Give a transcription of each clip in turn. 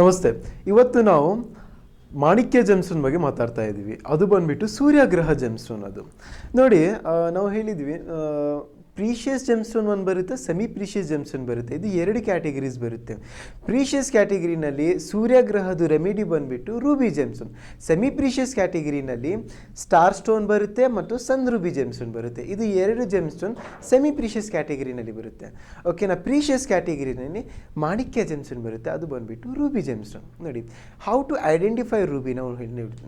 ನಮಸ್ತೆ. ಇವತ್ತು ನಾವು ಮಾಣಿಕ್ಯ ಜೆಮ್ಸ್ಟೋನ್ ಬಗ್ಗೆ ಮಾತಾಡ್ತಾ ಇದ್ದೀವಿ. ಅದು ಬಂದ್ಬಿಟ್ಟು ಸೂರ್ಯಗ್ರಹ ಜೆಮ್ಸ್ಟೋನ್ ಅದು. ನೋಡಿ ನಾವು ಹೇಳಿದ್ವಿ ಪ್ರೀಷಿಯಸ್ ಜೆಮ್ಸ್ಟೋನ್ ಒಂದು ಬರುತ್ತೆ ಸೆಮಿ ಪ್ರೀಷಿಯಸ್ ಜೆಮ್ಸ್ಟೋನ್ ಬರುತ್ತೆ. ಇದು ಎರಡು ಕ್ಯಾಟಗರೀಸ್ ಬರುತ್ತೆ. ಪ್ರೀಷಿಯಸ್ ಕ್ಯಾಟಗರಿನಲ್ಲಿ ಸೂರ್ಯಗ್ರಹದ ರೆಮಿಡಿ ಬಂದುಬಿಟ್ಟು ರೂಬಿ ಜೆಮ್ಸ್ಟೋನ್ ಸೆಮಿ ಪ್ರೀಷಿಯಸ್ ಕ್ಯಾಟಗರಿನಲ್ಲಿ ಸ್ಟಾರ್ ಸ್ಟೋನ್ ಬರುತ್ತೆ ಮತ್ತು ಸನ್ ರೂಬಿ ಜೆಮ್ಸ್ಟೋನ್ ಬರುತ್ತೆ. ಇದು ಎರಡು ಜೆಮ್ಸ್ಟೋನ್ ಸೆಮಿ ಪ್ರೀಷಿಯಸ್ ಕ್ಯಾಟಗರಿನಲ್ಲಿ ಬರುತ್ತೆ. ಓಕೆನಾ ಪ್ರೀಷಿಯಸ್ ಕ್ಯಾಟಗರಿನಲ್ಲಿ ಮಾಣಿಕ್ಯ ಜೆಮ್ಸ್ಟೋನ್ ಬರುತ್ತೆ. ಅದು ಬಂದುಬಿಟ್ಟು ರೂಬಿ ಜೆಮ್ಸ್ಟೋನ್ ನೋಡಿ ಹೌ ಟು ಐಡೆಂಟಿಫೈ ರೂಬಿ ನಾವು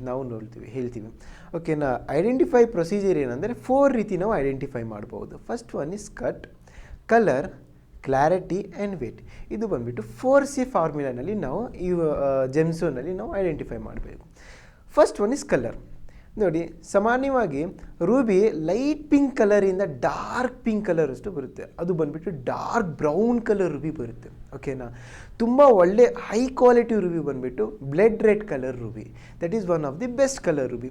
ನಾವು ನೋಡ್ತೀವಿ, ಹೇಳ್ತೀವಿ. ಓಕೆನಾ ಐಡೆಂಟಿಫೈ ಪ್ರೊಸೀಜರ್ ಏನಂದರೆ ಫೋರ್ ರೀತಿ ನಾವು ಐಡೆಂಟಿಫೈ ಮಾಡ್ಬೋದು. First one is cut colour clarity and weight ಇದು ಬಂದ್ಬಿಟ್ಟು ಫೋರ್ ಸಿ ಫಾರ್ಮುಲಾನಲ್ಲಿ ನಾವು ಈ ಜೆಮ್ಸೋನಲ್ಲಿ ನಾವು ಐಡೆಂಟಿಫೈ ಮಾಡಬೇಕು. ಫಸ್ಟ್ ಒನ್ ಇಸ್ ಕಲರ್ ನೋಡಿ, ಸಾಮಾನ್ಯವಾಗಿ ರೂಬಿ ಲೈಟ್ ಪಿಂಕ್ ಕಲರಿಂದ ಡಾರ್ಕ್ ಪಿಂಕ್ ಕಲರ್ ಅಷ್ಟು ಬರುತ್ತೆ. ಅದು ಬಂದುಬಿಟ್ಟು ಡಾರ್ಕ್ ಬ್ರೌನ್ ಕಲರ್ ರೂಬಿ ಬರುತ್ತೆ. ಓಕೆನಾ ತುಂಬ ಒಳ್ಳೆ ಹೈ ಕ್ವಾಲಿಟಿ ರೂಬಿ ಬಂದುಬಿಟ್ಟು blood red colour ruby. That is one of the best colour ruby.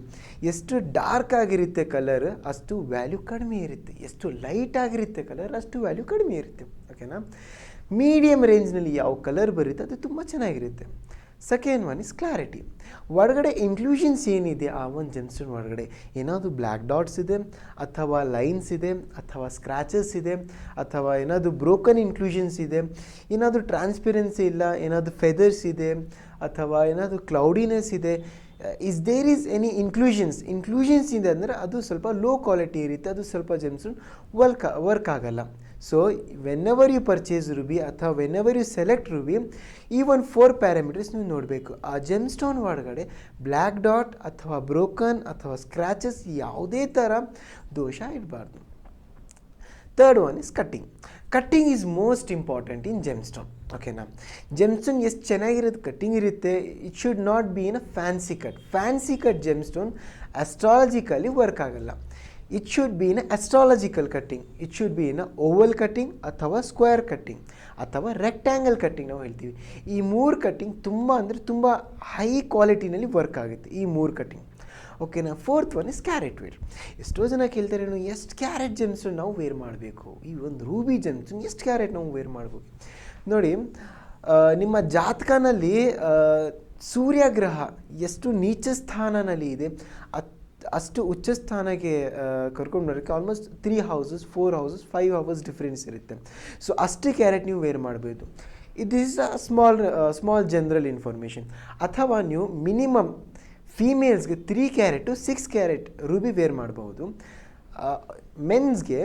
ಎಷ್ಟು ಡಾರ್ಕ್ ಆಗಿರುತ್ತೆ ಕಲರ್, ಅಷ್ಟು ವ್ಯಾಲ್ಯೂ ಕಡಿಮೆ ಇರುತ್ತೆ. ಎಷ್ಟು ಲೈಟ್ ಆಗಿರುತ್ತೆ ಕಲರ್, ಅಷ್ಟು ವ್ಯಾಲ್ಯೂ ಕಡಿಮೆ ಇರುತ್ತೆ. ಓಕೆನಾ ಮೀಡಿಯಮ್ ರೇಂಜ್ನಲ್ಲಿ ಯಾವ ಕಲರ್ ಬರುತ್ತೆ, ಅದು ತುಂಬ ಚೆನ್ನಾಗಿರುತ್ತೆ. ಸೆಕೆಂಡ್ ಒನ್ ಇಸ್ ಕ್ಲಾರಿಟಿ ಒಳಗಡೆ ಇನ್ಕ್ಲೂಷನ್ಸ್ ಏನಿದೆ ಆ ಒಂದು ಜೆಮ್ಸ್ಟೋನ್ ಒಳಗಡೆ. ಏನಾದರೂ ಬ್ಲ್ಯಾಕ್ ಡಾಟ್ಸ್ ಇದೆ, ಅಥವಾ ಲೈನ್ಸ್ ಇದೆ, ಅಥವಾ ಸ್ಕ್ರ್ಯಾಚಸ್ ಇದೆ, ಅಥವಾ ಏನಾದರೂ ಬ್ರೋಕನ್ ಇನ್ಕ್ಲೂಷನ್ಸ್ ಇದೆ, ಏನಾದರೂ ಟ್ರಾನ್ಸ್ಪರೆನ್ಸಿ ಇಲ್ಲ, ಏನಾದರೂ ಫೆದರ್ಸ್ ಇದೆ, ಅಥವಾ ಏನಾದರೂ ಕ್ಲೌಡಿನೆಸ್ ಇದೆ is there is any inclusions inclusions ಇದೆ ಅಂದರೆ ಅದು ಸ್ವಲ್ಪ ಲೋ ಕ್ವಾಲಿಟಿ ಇರುತ್ತೆ, ಅದು ಸ್ವಲ್ಪ ಜೆಮ್ಸ್ಟೋನ್ ವರ್ಕ್ ವರ್ಕ್ ಆಗಲ್ಲ. Whenever you purchase ruby ಅಥವಾ ಎವರ್ ಯು ಸೆಲೆಕ್ಟ್ ರುಬಿ ಈ ಒಂದು ಫೋರ್ ಪ್ಯಾರಾಮೀಟರ್ಸ್ ನೀವು ನೋಡಬೇಕು. ಆ ಜೆಮ್ಸ್ಟೋನ್ ಒಳಗಡೆ ಬ್ಲ್ಯಾಕ್ ಡಾಟ್ ಅಥವಾ ಬ್ರೋಕನ್ ಅಥವಾ ಸ್ಕ್ರ್ಯಾಚಸ್ ಯಾವುದೇ ಥರ ದೋಷ ಇರಬಾರ್ದು. Third one is cutting cutting is most important in gemstone ಓಕೆನಾ ಜೆಮ್ಸ್ಟೋನ್ ಎಷ್ಟು ಚೆನ್ನಾಗಿರೋದು ಕಟ್ಟಿಂಗ್ ಇರುತ್ತೆ. It should not be in a fancy cut fancy cut gemstone astrologically work ಆಗಲ್ಲ. It should be in astrological cutting it should be in oval cutting ಅಥವಾ square cutting ಅಥವಾ rectangle cutting ನಾವು ಹೇಳ್ತೀವಿ. ಈ ಮೂರು ಕಟ್ಟಿಂಗ್ ತುಂಬ ಅಂದರೆ ತುಂಬ ಹೈ ಕ್ವಾಲಿಟಿನಲ್ಲಿ ವರ್ಕ್ ಆಗುತ್ತೆ. ಈ ಮೂರು ಕಟ್ಟಿಂಗ್ ಓಕೆನಾ fourth one is carat wear ಎಷ್ಟೋ ಜನ ಕೇಳ್ತಾರೆ ಎಷ್ಟು ಕ್ಯಾರೆಟ್ ಜೆಮ್ಸ್ ನಾವು ವೇರ್ ಮಾಡಬೇಕು? ಈ ಒಂದು ರೂಬಿ ಜೆಮ್ಸ್ ಎಷ್ಟು ಕ್ಯಾರೆಟ್ ನಾವು ವೇರ್ ಮಾಡಬೇಕು? ನೋಡಿ ನಿಮ್ಮ ಜಾತಕನಲ್ಲಿ ಸೂರ್ಯಗ್ರಹ ಎಷ್ಟು ನೀಚ ಸ್ಥಾನನಲ್ಲಿ ಇದೆ ಅತ್ ಅಷ್ಟು ಉಚ್ಚ ಸ್ಥಾನಕ್ಕೆ ಕರ್ಕೊಂಡು ಬರೋಕ್ಕೆ almost three houses four houses five hours difference ಇರುತ್ತೆ. ಸೊ ಅಷ್ಟು ಕ್ಯಾರೆಟ್ ನೀವು ವೇರ್ ಮಾಡಬಹುದು ಇದು is a small small general information ಅಥವಾ ನೀವು minimum ಫೀಮೇಲ್ಸ್ಗೆ three carat six carat ruby wear ಮಾಡಬಹುದು ಮೆನ್ಸ್ಗೆ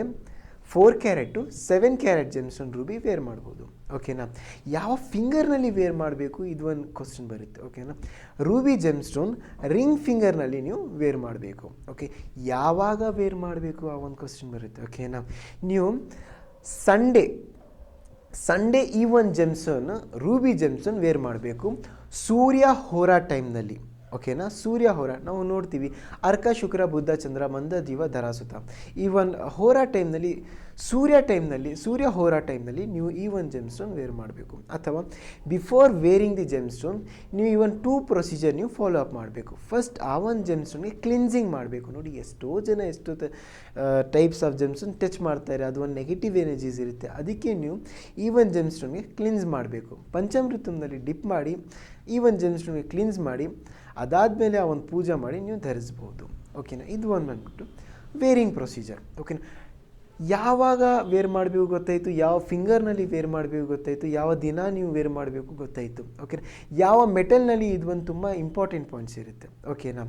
four carat seven carat gemstone ruby wear ಮಾಡ್ಬೋದು. ಓಕೆನಾ ಯಾವ ಫಿಂಗರ್ನಲ್ಲಿ ವೇರ್ ಮಾಡಬೇಕು? ಇದು ಒಂದು ಕ್ವಶನ್ ಬರುತ್ತೆ. ಓಕೆನಾ ರೂಬಿ ಜೆಮ್ ಸ್ಟೋನ್ ರಿಂಗ್ ಫಿಂಗರ್ನಲ್ಲಿ ನೀವು ವೇರ್ ಮಾಡಬೇಕು. ಓಕೆ ಯಾವಾಗ ವೇರ್ ಮಾಡಬೇಕು? ಆ ಒಂದು ಕ್ವಶನ್ ಬರುತ್ತೆ. ಓಕೆನಾ ನೀವು ಸಂಡೇ ಸಂಡೇ ಈ ಒಂದು ಜೆಮ್ಸನ್ ರೂಬಿ ಜೆಮ್ಸನ್ ವೇರ್ ಮಾಡಬೇಕು. ಸೂರ್ಯ ಹೋರಾ ಟೈಮ್ನಲ್ಲಿ ಓಕೆನಾ ಸೂರ್ಯ ಹೋರ. ನಾವು ನೋಡ್ತೀವಿ. ಅರ್ಕ, ಶುಕ್ರ ಬುದ್ಧ ಚಂದ್ರ, ಮಂದ ದಿವ ಧರಾಸುತ. ಈ ಒಂದು ಹೋರಾ ಟೈಮ್ನಲ್ಲಿ ಸೂರ್ಯ ಟೈಮ್ನಲ್ಲಿ, ಸೂರ್ಯ ಹೋರೋ ಟೈಮ್ನಲ್ಲಿ ನೀವು ಈ ಒಂದು ಜೆಮ್ಸ್ಟೋನ್ ವೇರ್ ಮಾಡಬೇಕು. ಅಥವಾ before wearing the gem stone ನೀವು ಈ ಒಂದು ಟೂ ಪ್ರೊಸೀಜರ್ ನೀವು ಫಾಲೋ ಅಪ್ ಮಾಡಬೇಕು. ಫಸ್ಟ್ ಆ ಒಂದು ಜೆಮ್ಸ್ಟೋನ್ಗೆ ಕ್ಲಿನ್ಸಿಂಗ್ ಮಾಡಬೇಕು. ನೋಡಿ ಎಷ್ಟೋ ಜನ ಎಷ್ಟೋ types of gem stone touch ಮಾಡ್ತಾರೆ ಅದು ಒಂದು ನೆಗೆಟಿವ್ ಎನರ್ಜೀಸ್ ಇರುತ್ತೆ. ಅದಕ್ಕೆ ನೀವು ಈ ಒಂದು ಜೆಮ್ಸ್ಟೋನ್ಗೆ ಕ್ಲಿನ್ಸ್ ಮಾಡಬೇಕು. ಪಂಚಾಮೃತಂನಲ್ಲಿ ಡಿಪ್ ಮಾಡಿ, ಈ ಒಂದು ಜೆಮ್ಸ್ಟೋನ್ಗೆ ಕ್ಲೀನ್ಸ್ ಮಾಡಿ, ಅದಾದಮೇಲೆ ಆ ಒಂದು ಪೂಜೆ ಮಾಡಿ ನೀವು ಧರಿಸ್ಬೋದು. ಓಕೆನಾ ಇದು ಒಂದು ಬಂದ್ಬಿಟ್ಟು ವೇರಿಂಗ್ ಪ್ರೊಸೀಜರ್ ಓಕೆನಾ ಯಾವಾಗ ವೇರ್ ಮಾಡಬೇಕು ಗೊತ್ತಾಯಿತು? ಯಾವ ಫಿಂಗರ್ನಲ್ಲಿ ವೇರ್ ಮಾಡಬೇಕು ಗೊತ್ತಾಯಿತು? ಯಾವ ದಿನ ನೀವು ವೇರ್ ಮಾಡಬೇಕು ಗೊತ್ತಾಯಿತು? ಓಕೆ, ಯಾವ ಮೆಟಲ್ನಲ್ಲಿ ಇದು ಒಂದು ತುಂಬ ಇಂಪಾರ್ಟೆಂಟ್ ಪಾಯಿಂಟ್ಸ್ ಇರುತ್ತೆ. ಓಕೆನಾ?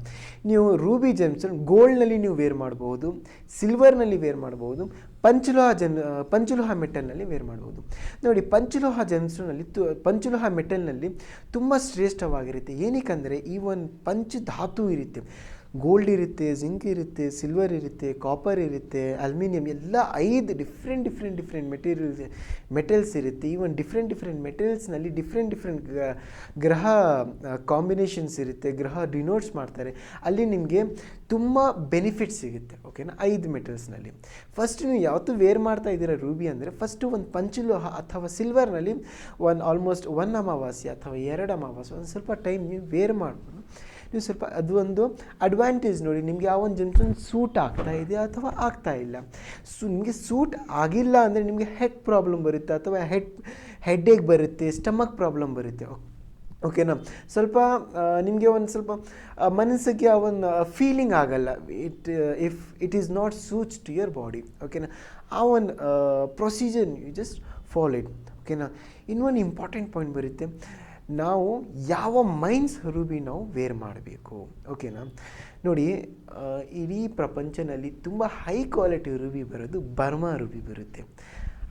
ನೀವು ರೂಬಿ ಜೆಮ್ಸನ್ ಗೋಲ್ಡ್ನಲ್ಲಿ ನೀವು ವೇರ್ ಮಾಡ್ಬೋದು, ಸಿಲ್ವರ್ನಲ್ಲಿ ವೇರ್ ಮಾಡ್ಬೋದು, ಪಂಚಲೋಹ ಜನ್, ಪಂಚಲೋಹ ಮೆಟಲ್ನಲ್ಲಿ ವೇರ್ ಮಾಡ್ಬೋದು. ನೋಡಿ, ಪಂಚಲೋಹ ಜೆಮ್ಸ್ನಲ್ಲಿ ತು, ಪಂಚಲೋಹ ಮೆಟಲ್ನಲ್ಲಿ ತುಂಬ ಶ್ರೇಷ್ಠವಾಗಿರುತ್ತೆ. ಏನಕ್ಕಂದರೆ ಈ ಒಂದು ಪಂಚ ಧಾತು ಇರುತ್ತೆ. ಗೋಲ್ಡ್ ಇರುತ್ತೆ ಜಿಂಕ್ ಇರುತ್ತೆ ಸಿಲ್ವರ್ ಇರುತ್ತೆ ಕಾಪರ್ ಇರುತ್ತೆ ಅಲ್ಯೂಮಿನಿಯಂ ಎಲ್ಲ ಐದು different different different materials metals ಇರುತ್ತೆ. ಈವನ್ ಡಿಫ್ರೆಂಟ್ ಡಿಫ್ರೆಂಟ್ ಮೆಟೀರಿಯಲ್ಸ್ನಲ್ಲಿ ಡಿಫ್ರೆಂಟ್ ಡಿಫ್ರೆಂಟ್ ಗ್ರಹ ಕಾಂಬಿನೇಷನ್ಸ್ ಇರುತ್ತೆ, ಗ್ರಹ ಡಿನೋಟ್ಸ್ ಮಾಡ್ತಾರೆ. ಅಲ್ಲಿ ನಿಮಗೆ ತುಂಬ ಬೆನಿಫಿಟ್ ಸಿಗುತ್ತೆ ಓಕೆನಾ ಐದು ಮೆಟಲ್ಸ್ನಲ್ಲಿ ಫಸ್ಟ್ ನೀವು ಯಾವತ್ತು ವೇರ್ ಮಾಡ್ತಾ ಇದ್ದೀರಾ ರೂಬಿ ಅಂದರೆ ಫಸ್ಟು ಒಂದು ಪಂಚಲೋಹ ಅಥವಾ ಸಿಲ್ವರ್ನಲ್ಲಿ ಒಂದು ಆಲ್ಮೋಸ್ಟ್ ಒನ್ ಅಮಾವಾಸ್ಯೆ ಅಥವಾ ಎರಡು ಅಮಾವಾಸ್ಯೆ, ಒಂದು ಸ್ವಲ್ಪ ಟೈಮ್ ನೀವು ವೇರ್ ಮಾಡ್ಬೋದು. ನೀವು ಸ್ವಲ್ಪ ಅದು ಒಂದು ಅಡ್ವಾಂಟೇಜ್ ನೋಡಿ, ನಿಮಗೆ ಆ ಒಂದು ಜಂಕ್ಷನ್ ಸೂಟ್ ಆಗ್ತಾ ಇದೆ ಅಥವಾ ಆಗ್ತಾ ಇಲ್ಲ? ಸು, ನಿಮಗೆ ಸೂಟ್ ಆಗಿಲ್ಲ ಅಂದರೆ ನಿಮಗೆ ಹೆಡ್ ಪ್ರಾಬ್ಲಮ್ ಬರುತ್ತೆ ಅಥವಾ ಹೆಡ್ ಹೆಡ್ಡೇಕ್ ಬರುತ್ತೆ ಸ್ಟಮಕ್ ಪ್ರಾಬ್ಲಮ್ ಬರುತ್ತೆ. ಓಕೆನಾ ಸ್ವಲ್ಪ ನಿಮಗೆ ಒಂದು ಸ್ವಲ್ಪ ಮನಸ್ಸಿಗೆ ಆ ಒಂದು ಫೀಲಿಂಗ್ ಆಗಲ್ಲ. It if it is not suit to your body ಓಕೆನಾ ಆ ಒಂದು procedure you just follow it ಓಕೆನಾ ಇನ್ನೊಂದು ಇಂಪಾರ್ಟೆಂಟ್ ಪಾಯಿಂಟ್ ಬರುತ್ತೆ. ನಾವು ಯಾವ ಮೈನ್ಸ್ ರೂಬಿ ನಾವು ವೇರ್ ಮಾಡಬೇಕು. ಓಕೆನಾ? ನೋಡಿ ಇಡೀ ಪ್ರಪಂಚದಲ್ಲಿ ತುಂಬ ಹೈ ಕ್ವಾಲಿಟಿ ರೂಬಿ ಬರೋದು ಬರ್ಮಾ ರೂಬಿ ಬರುತ್ತೆ.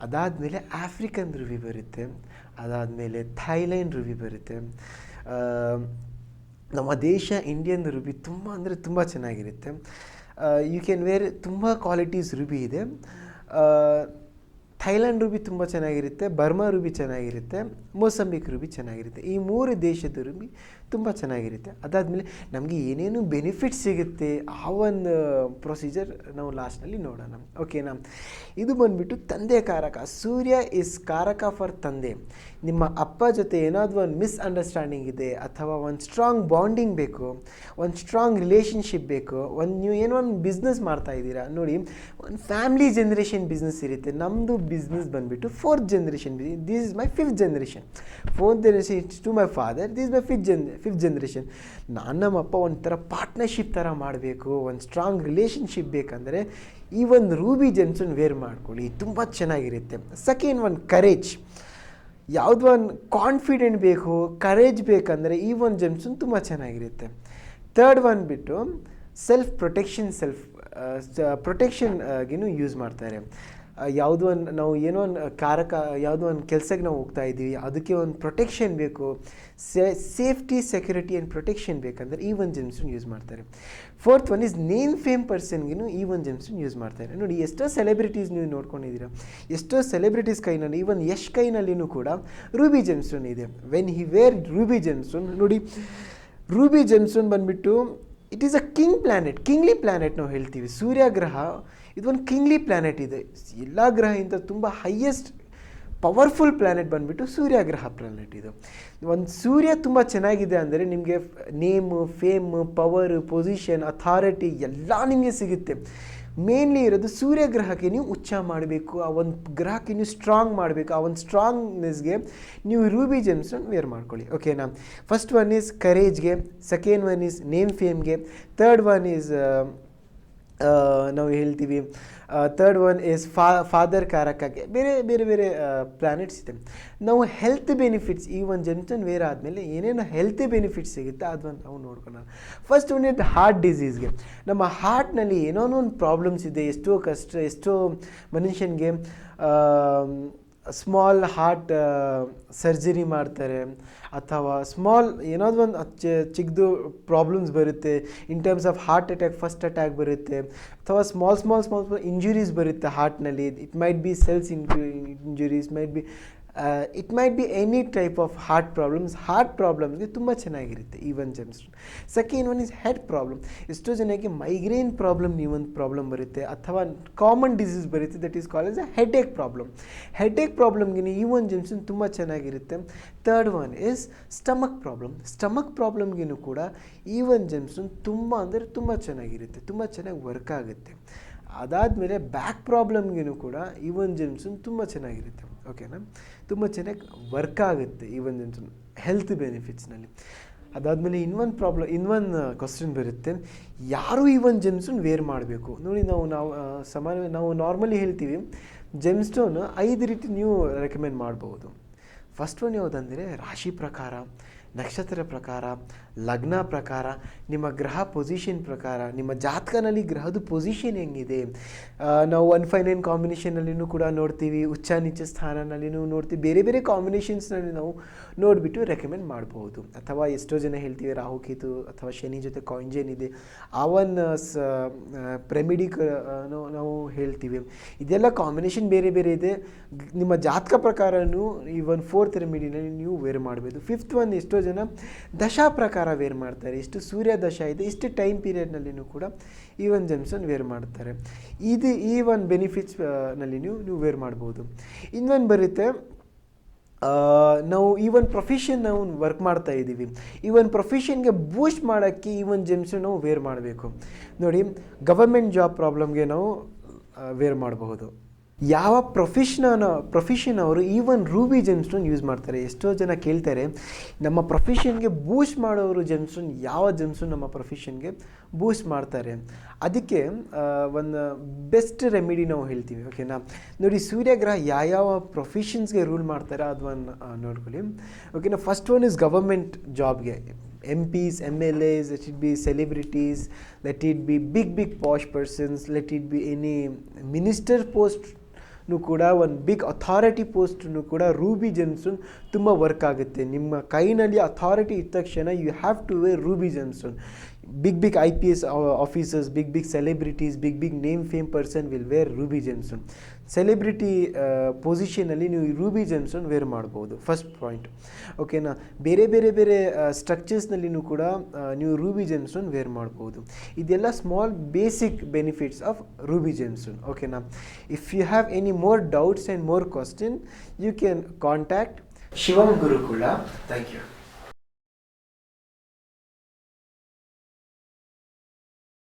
ಅದಾದಮೇಲೆ ಆಫ್ರಿಕನ್ ರೂಬಿ ಬರುತ್ತೆ. ಅದಾದಮೇಲೆ ಥೈಲ್ಯಾಂಡ್ ರೂಬಿ ಬರುತ್ತೆ. ನಮ್ಮ ದೇಶ ಇಂಡಿಯನ್ ರುಬಿ ತುಂಬ ಅಂದರೆ ತುಂಬ ಚೆನ್ನಾಗಿರುತ್ತೆ. ಯು ಕ್ಯಾನ್ ವೇರ್ ತುಂಬ ಕ್ವಾಲಿಟೀಸ್ ರುಬಿ ಇದೆ. ಥೈಲ್ಯಾಂಡ್ ರೂಬಿ ತುಂಬ ಚೆನ್ನಾಗಿರುತ್ತೆ ಬರ್ಮಾ ರೂಬಿ ಚೆನ್ನಾಗಿರುತ್ತೆ ಮೋಸಂಬಿಕ್ ರುಬಿ ಚೆನ್ನಾಗಿರುತ್ತೆ. ಈ ಮೂರು ದೇಶದ ರುಬಿ ತುಂಬ ಚೆನ್ನಾಗಿರುತ್ತೆ. ಅದಾದಮೇಲೆ ನಮಗೆ ಏನೇನು ಬೆನಿಫಿಟ್ ಸಿಗುತ್ತೆ ಆ ಒಂದು ಪ್ರೊಸೀಜರ್ ನಾವು ಲಾಸ್ಟ್ನಲ್ಲಿ ನೋಡೋಣ. ಓಕೆನಾ ಇದು ಬಂದುಬಿಟ್ಟು ತಂದೆ ಕಾರಕ. ಸೂರ್ಯ ಇಸ್ ಕಾರಕ ಫಾರ್ ತಂದೆ. ನಿಮ್ಮ ಅಪ್ಪ ಜೊತೆ ಏನಾದರೂ ಒಂದು ಮಿಸ್ಅಂಡರ್ಸ್ಟ್ಯಾಂಡಿಂಗ್ ಇದೆ ಅಥವಾ ಒಂದು ಸ್ಟ್ರಾಂಗ್ ಬಾಂಡಿಂಗ್ ಬೇಕು, ಒಂದು ಸ್ಟ್ರಾಂಗ್ ರಿಲೇಷನ್ಶಿಪ್ ಬೇಕು, ಒಂದು ನೀವು ಏನೋ ಒಂದು ಬಿಸ್ನೆಸ್ ಮಾಡ್ತಾ ಇದ್ದೀರಾ, ನೋಡಿ, ಒಂದು ಫ್ಯಾಮ್ಲಿ ಜನ್ರೇಷನ್ ಬಿಸ್ನೆಸ್ ಇರುತ್ತೆ. ನಮ್ಮದು ಬಿಸ್ನೆಸ್ ಬಂದುಬಿಟ್ಟು fourth generation this is my fifth generation fourth generation it's to my father this my fifth gen fifth generation ನಾನು ನಮ್ಮಪ್ಪ ಒಂಥರ ಪಾರ್ಟ್ನರ್ಶಿಪ್ ಥರ ಮಾಡಬೇಕು, ಒಂದು ಸ್ಟ್ರಾಂಗ್ ರಿಲೇಷನ್ಶಿಪ್ ಬೇಕಂದರೆ ಈ ಒಂದು ರೂಬಿ ಜೆಮ್ಸನ್ ವೇರ್ ಮಾಡ್ಕೊಳ್ಳಿ, ತುಂಬ ಚೆನ್ನಾಗಿರುತ್ತೆ. ಸೆಕೆಂಡ್ ಒನ್ ಕರೇಜ್ ಯಾವುದು ಒಂದು ಕಾನ್ಫಿಡೆಂಟ್ ಬೇಕು ಕರೇಜ್ ಬೇಕಂದರೆ ಈ ಒಂದು ಜೆನ್ಸನ್ ತುಂಬ ಚೆನ್ನಾಗಿರುತ್ತೆ. ತರ್ಡ್ ಒನ್ ಬಿಟ್ಟು ಸೆಲ್ಫ್ ಪ್ರೊಟೆಕ್ಷನ್ ಸೆಲ್ಫ್ ಪ್ರೊಟೆಕ್ಷನ್ಗಿನೂ ಯೂಸ್ ಮಾಡ್ತಾರೆ. ಯಾವುದೋ ಒಂದು ನಾವು ಏನೋ ಒಂದು ಕಾರಕ, ಯಾವುದೋ ಒಂದು ಕೆಲಸಕ್ಕೆ ನಾವು ಹೋಗ್ತಾ ಇದ್ದೀವಿ, ಅದಕ್ಕೆ ಒಂದು ಪ್ರೊಟೆಕ್ಷನ್ ಬೇಕು. ಸೇಫ್ಟಿ ಸೆಕ್ಯೂರಿಟಿ ಆ್ಯಂಡ್ ಪ್ರೊಟೆಕ್ಷನ್ ಬೇಕಂದ್ರೆ ಈ ಒಂದು ಜೆಮ್ಸನ್ ಯೂಸ್ ಮಾಡ್ತಾರೆ. Fourth one is name fame ಪರ್ಸನ್ಗಿನೂ ಈ ಒಂದು ಜೆಮ್ಸನ್ ಯೂಸ್ ಮಾಡ್ತಾರೆ. ನೋಡಿ, ಎಷ್ಟೋ ಸೆಲೆಬ್ರಿಟೀಸ್ ನೀವು ನೋಡ್ಕೊಂಡಿದ್ದೀರಾ, ಎಷ್ಟೋ ಸೆಲೆಬ್ರಿಟೀಸ್ ಕೈನಲ್ಲಿ ಈವನ್ ಯಶ್ ಕೈನಲ್ಲಿನೂ ಕೂಡ ರೂಬಿ ಜೆಮ್ಸ್ಟೋನ್ ಇದೆ. When he wear ruby gemstone ನೋಡಿ ರೂಬಿ ಜೆಮ್ಸ್ಟೋನ್ ಬಂದುಬಿಟ್ಟು it is a king planet kingly planet ನಾವು ಹೇಳ್ತೀವಿ. ಸೂರ್ಯ ಗ್ರಹ ಇದೊಂದು ಕಿಂಗ್ಲಿ ಪ್ಲ್ಯಾನೆಟ್ ಇದೆ. ಎಲ್ಲ ಗ್ರಹದಿಂದ ತುಂಬ ಹೈಯೆಸ್ಟ್ ಪವರ್ಫುಲ್ ಪ್ಲ್ಯಾನೆಟ್ ಬಂದುಬಿಟ್ಟು ಸೂರ್ಯ ಗ್ರಹ ಪ್ಲ್ಯಾನೆಟ್ ಇದು. ಒಂದು ಸೂರ್ಯ ತುಂಬ ಚೆನ್ನಾಗಿದೆ ಅಂದರೆ ನಿಮಗೆ name fame power position authority ಎಲ್ಲ ನಿಮಗೆ ಸಿಗುತ್ತೆ. ಮೇನ್ಲಿ ಇರೋದು ಸೂರ್ಯ ಗ್ರಹಕ್ಕೆ ನೀವು ಉಚ್ಚ ಮಾಡಬೇಕು, ಆ ಒಂದು ಗ್ರಹಕ್ಕೆ ನೀವು ಸ್ಟ್ರಾಂಗ್ ಮಾಡಬೇಕು, ಆ ಒಂದು ಸ್ಟ್ರಾಂಗ್ನೆಸ್ಗೆ ನೀವು ರೂಬಿ ಜೆಮ್ಸನ್ ವೇರ್ ಮಾಡ್ಕೊಳ್ಳಿ. ಓಕೆನಾ ಫಸ್ಟ್ ಒನ್ ಈಸ್ ಕರೇಜ್ಗೆ ಸೆಕೆಂಡ್ ಒನ್ ಈಸ್ ನೇಮ್ ಫೇಮ್ಗೆ ಥರ್ಡ್ ಒನ್ ಈಸ್ ನಾವು ಹೇಳ್ತೀವಿ. ಥರ್ಡ್ ಒನ್ ಇಸ್ ಫಾ ಫಾದರ್ ಕಾರಕ್ಕಾಗಿ. ಬೇರೆ ಬೇರೆ ಬೇರೆ ಪ್ಲ್ಯಾನೆಟ್ಸ್ ಇದೆ. ನಾವು ಹೆಲ್ತ್ ಬೆನಿಫಿಟ್ಸ್ ಈ ಒಂದು ಜನ್ಸನ್ ವೇರ್ ಆದಮೇಲೆ ಏನೇನು ಹೆಲ್ತ್ ಬೆನಿಫಿಟ್ಸ್ ಸಿಗುತ್ತೆ ಅದನ್ನು ನಾವು ನೋಡ್ಕೊಳ್ಳೋಣ ಫಸ್ಟ್ ಒನ್ ಇಟ್ ಹಾರ್ಟ್ ಡಿಸೀಸ್ಗೆ ನಮ್ಮ ಹಾರ್ಟ್ನಲ್ಲಿ ಏನೋ ಒಂದು ಪ್ರಾಬ್ಲಮ್ಸ್ ಇದೆ. ಎಷ್ಟೋ ಕಷ್ಟ, ಎಷ್ಟೋ ಮನುಷ್ಯನಿಗೆ ಸ್ಮಾಲ್ ಹಾರ್ಟ್ ಸರ್ಜರಿ ಮಾಡ್ತಾರೆ. ಅಥವಾ ಸ್ಮಾಲ್ ಏನಾದರೂ ಒಂದು ಚಿಕ್ಕದು ಪ್ರಾಬ್ಲಮ್ಸ್ ಬರುತ್ತೆ. In terms of heart attack first attack ಬರುತ್ತೆ. ಅಥವಾ small small small small injuries ಬರುತ್ತೆ ಹಾರ್ಟ್ನಲ್ಲಿ it might be cells injuries might be it might be any type of heart problems heart ಪ್ರಾಬ್ಲಮ್ಸ್ಗೆ ತುಂಬ ಚೆನ್ನಾಗಿರುತ್ತೆ ಈ ಒಂದು gemstone second one is head problem ಎಷ್ಟೋ ಜನಕ್ಕೆ migraine problem ಈ ಒಂದು ಪ್ರಾಬ್ಲಮ್ ಬರುತ್ತೆ ಅಥವಾ ಕಾಮನ್ ಡಿಸೀಸ್ ಬರುತ್ತೆ that is call as a headache problem headache ಪ್ರಾಬ್ಲಮ್ಗೆ ಈ ಒಂದು ಜೆಮ್ಸನ್ ತುಂಬ ಚೆನ್ನಾಗಿರುತ್ತೆ. Third one is stomach problem stomach ಪ್ರಾಬ್ಲಮ್ಗೂ ಕೂಡ ಈ ಒಂದು ಜೆಮ್ಸನ್ ತುಂಬ ಅಂದರೆ ತುಂಬ ಚೆನ್ನಾಗಿರುತ್ತೆ, ತುಂಬ ಚೆನ್ನಾಗಿ ವರ್ಕ್ ಆಗುತ್ತೆ. ಅದಾದಮೇಲೆ ಬ್ಯಾಕ್ ಪ್ರಾಬ್ಲಮ್ಗೂ ಕೂಡ ಈ ಒಂದು ಜೆಮ್ಸನ್ ತುಂಬ ಚೆನ್ನಾಗಿರುತ್ತೆ. ಓಕೆನಾ ತುಂಬ ಚೆನ್ನಾಗಿ ವರ್ಕ್ ಆಗುತ್ತೆ ಈ ಒಂದು ಹೆಲ್ತ್ ಬೆನಿಫಿಟ್ಸ್ನಲ್ಲಿ ಅದಾದಮೇಲೆ ಇನ್ನೊಂದು ಪ್ರಾಬ್ಲಮ್ ಇನ್ನೊಂದು ಕ್ವಶನ್ ಬರುತ್ತೆ. ಯಾರು ಈ ಒಂದು ಜೆಮ್ಸ್ಟೋನ್ ವೇರ್ ಮಾಡಬೇಕು? ನೋಡಿ ನಾವು ನಾವು ಸಮಾನ ನಾವು ನಾರ್ಮಲಿ ಹೇಳ್ತೀವಿ ಜೆಮ್ಸ್ಟೋನ್ ಐದು ರೀತಿ ನೀವು ರೆಕಮೆಂಡ್ ಮಾಡ್ಬೋದು. ಫಸ್ಟ್ ಒನ್ ಯಾವುದಂದರೆ ರಾಶಿ ಪ್ರಕಾರ. ನಕ್ಷತ್ರ ಪ್ರಕಾರ, ಲಗ್ನ ಪ್ರಕಾರ, ನಿಮ್ಮ ಗ್ರಹ ಪೊಸಿಷನ್ ಪ್ರಕಾರ, ನಿಮ್ಮ ಜಾತಕನಲ್ಲಿ ಗ್ರಹದ ಪೊಸಿಷನ್ ಹೆಂಗಿದೆ? ನಾವು ಒನ್ ಫೈ ನೈನ್ ಕಾಂಬಿನೇಷನಲ್ಲಿನೂ ಕೂಡ ನೋಡ್ತೀವಿ, ಉಚ್ಚ ನಿಚ್ಚ ಸ್ಥಾನನಲ್ಲಿನೂ ನೋಡ್ತೀವಿ, ಬೇರೆ ಬೇರೆ ಕಾಂಬಿನೇಷನ್ಸ್ನಲ್ಲಿ ನಾವು ನೋಡಿಬಿಟ್ಟು ರೆಕಮೆಂಡ್ ಮಾಡ್ಬೋದು. ಅಥವಾ ಎಷ್ಟೋ ಜನ ಹೇಳ್ತೀವಿ ರಾಹುಕೇತು ಅಥವಾ ಶನಿ ಜೊತೆ ಕಾಯಿಂಜೇನ್ ಇದೆ, ಆ ಒನ್ ಸ ಪ್ರೆಮಿಡಿಕ್ ನಾವು ಹೇಳ್ತೀವಿ. ಇದೆಲ್ಲ ಕಾಂಬಿನೇಷನ್ ಬೇರೆ ಬೇರೆ ಇದೆ. ನಿಮ್ಮ ಜಾತಕ ಪ್ರಕಾರನೂ ಈ ಫೋರ್ತ್ ರೆಮಿಡಿನಲ್ಲಿ ನೀವು ವೇರ್ ಮಾಡಬೇಕು ಫಿಫ್ತ್ ಒನ್ ಎಷ್ಟೋ ಜನ ದಶಾ ಪ್ರಕಾರ ವೇರ್ ಮಾಡ್ತಾರೆ. ಇಷ್ಟು ಸೂರ್ಯ ದಶ ಇದೆ, ಇಷ್ಟು ಟೈಮ್ ಪೀರಿಯಡ್ನಲ್ಲಿಯೂ ಕೂಡ ಈ ಒಂದು ಜೆಮ್ಸನ್ ವೇರ್ ಮಾಡ್ತಾರೆ. ಇದು ಈ ಒಂದು ಬೆನಿಫಿಟ್ಸ್ನಲ್ಲಿ ನೀವು ನೀವು ವೇರ್ ಮಾಡ್ಬೋದು. ಇನ್ನೊಂದು ಬರುತ್ತೆ ನಾವು ಈ ಒಂದು ಪ್ರೊಫೆಷನ್ ನಾವು ವರ್ಕ್ ಮಾಡ್ತಾ ಇದ್ದೀವಿ. ಈ ಒಂದು ಪ್ರೊಫೆಷನ್ಗೆ ಬೂಸ್ಟ್ ಮಾಡೋಕ್ಕೆ ಈ ಒಂದು ಜೆಮ್ಸನ್ನು ನಾವು ವೇರ್ ಮಾಡಬೇಕು. ನೋಡಿ ಗವರ್ಮೆಂಟ್ ಜಾಬ್ ಪ್ರಾಬ್ಲಮ್ಗೆ ನಾವು ವೇರ್ ಮಾಡಬಹುದು. ಯಾವ ಪ್ರೊಫೆಷನ್ ಪ್ರೊಫೆಷನ್ ಅವರು ಈವನ್ ರೂಬಿ ಜೆಮ್ಸ್ಟೋನ್ ಯೂಸ್ ಮಾಡ್ತಾರೆ. ಎಷ್ಟೋ ಜನ ಕೇಳ್ತಾರೆ, ನಮ್ಮ ಪ್ರೊಫೆಷನ್ಗೆ ಬೂಸ್ಟ್ ಮಾಡೋರು ಜೆಮ್ಸ್ಟೋನ್ ಯಾವ ಜೆಮ್ಸ್ಟೋನ್ ನಮ್ಮ ಪ್ರೊಫೆಷನ್ಗೆ ಬೂಸ್ಟ್ ಮಾಡ್ತಾರೆ. ಅದಕ್ಕೆ ಒಂದು ಬೆಸ್ಟ್ ರೆಮಿಡಿ ನಾವು ಹೇಳ್ತೀವಿ ಓಕೆನಾ ನೋಡಿ, ಸೂರ್ಯಗ್ರಹ ಯಾವ್ಯಾವ ಪ್ರೊಫೆಷನ್ಸ್ಗೆ ರೂಲ್ ಮಾಡ್ತಾರೆ ಅದನ್ನು ನೋಡ್ಕೊಳ್ಳಿ. ಓಕೆನಾ first one is government ಜಾಬ್ಗೆ M Ps M L S let it be celebrities let it be big big posh persons let it be any minister ಪೋಸ್ಟ್ನು ಕೂಡ ಒಂದು ಬಿಗ್ ಅಥಾರಿಟಿ ಪೋಸ್ಟ್ನು ಕೂಡ ರೂಬಿ ಜೆಮ್ಸನ್ ತುಂಬ ವರ್ಕ್ ಆಗುತ್ತೆ. ನಿಮ್ಮ ಕೈನಲ್ಲಿ ಅಥಾರಿಟಿ ಇದ್ದ ತಕ್ಷಣ you have to wear ruby gemstone big big I P S officers big big celebrities big big name fame person will wear ruby gemstone celebrity ಪೊಸಿಷನಲ್ಲಿ ನೀವು ರೂಬಿ ಜೆಮ್ಸನ್ ವೇರ್ ಮಾಡ್ಬೋದು. First point ಓಕೆನಾ ಬೇರೆ ಬೇರೆ ಬೇರೆ ಸ್ಟ್ರಕ್ಚರ್ಸ್ನಲ್ಲಿನೂ ಕೂಡ ನೀವು ರೂಬಿ ಜೆಮ್ಸನ್ ವೇರ್ ಮಾಡ್ಬೋದು. ಇದೆಲ್ಲ small basic benefits of ruby gemstone ಓಕೆನಾ if you have any more doubts and more question you can contact Shivam Gurukula thank you